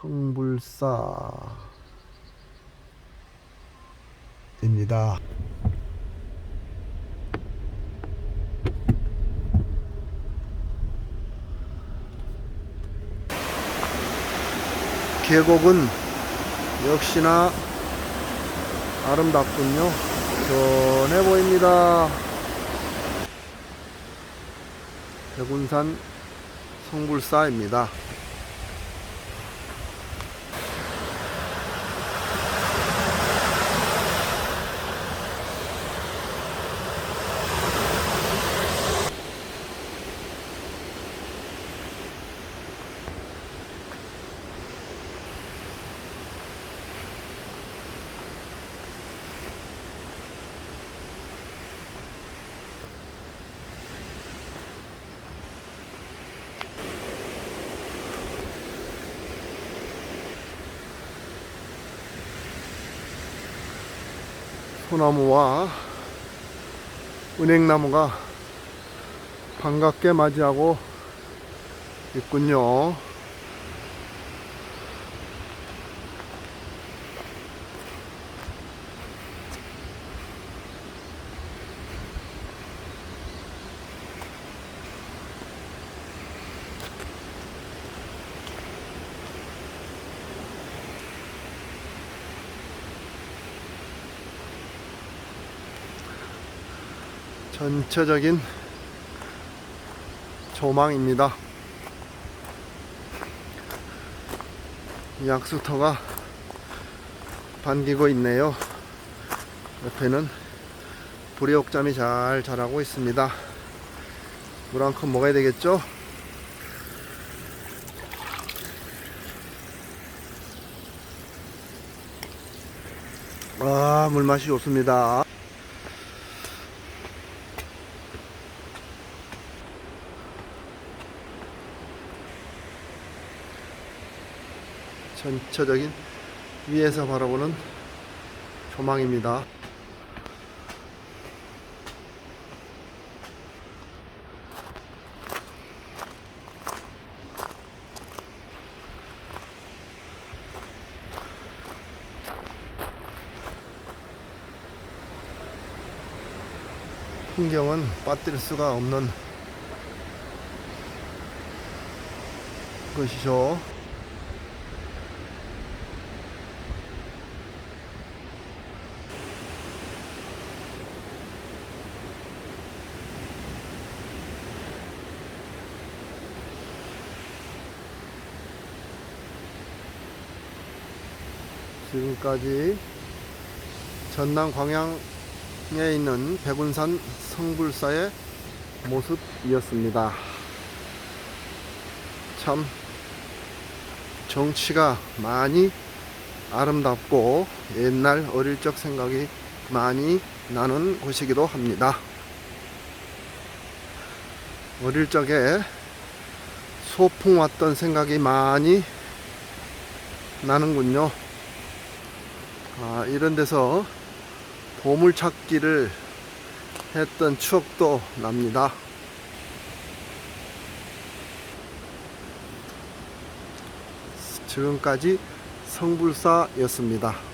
성불사입니다. 계곡은 역시나 아름답군요. 전해 보입니다. 대군산 성불사입니다. 소나무와 은행나무가 반갑게 맞이하고 있군요. 전체적인 조망입니다. 약수터가 반기고 있네요. 옆에는 부리옥잠이 잘 자라고 있습니다. 물 한 컵 먹어야 되겠죠? 아, 물맛이 좋습니다. 전체적인 위에서 바라보는 조망입니다. 풍경은 빠뜨릴 수가 없는 것이죠. 지금까지 전남 광양에 있는 백운산 성불사의 모습이었습니다. 참 정치가 많이 아름답고 옛날 어릴 적 생각이 많이 나는 곳이기도 합니다. 어릴 적에 소풍 왔던 생각이 많이 나는군요. 아, 이런 데서 보물 찾기를 했던 추억도 납니다. 지금까지 성불사였습니다.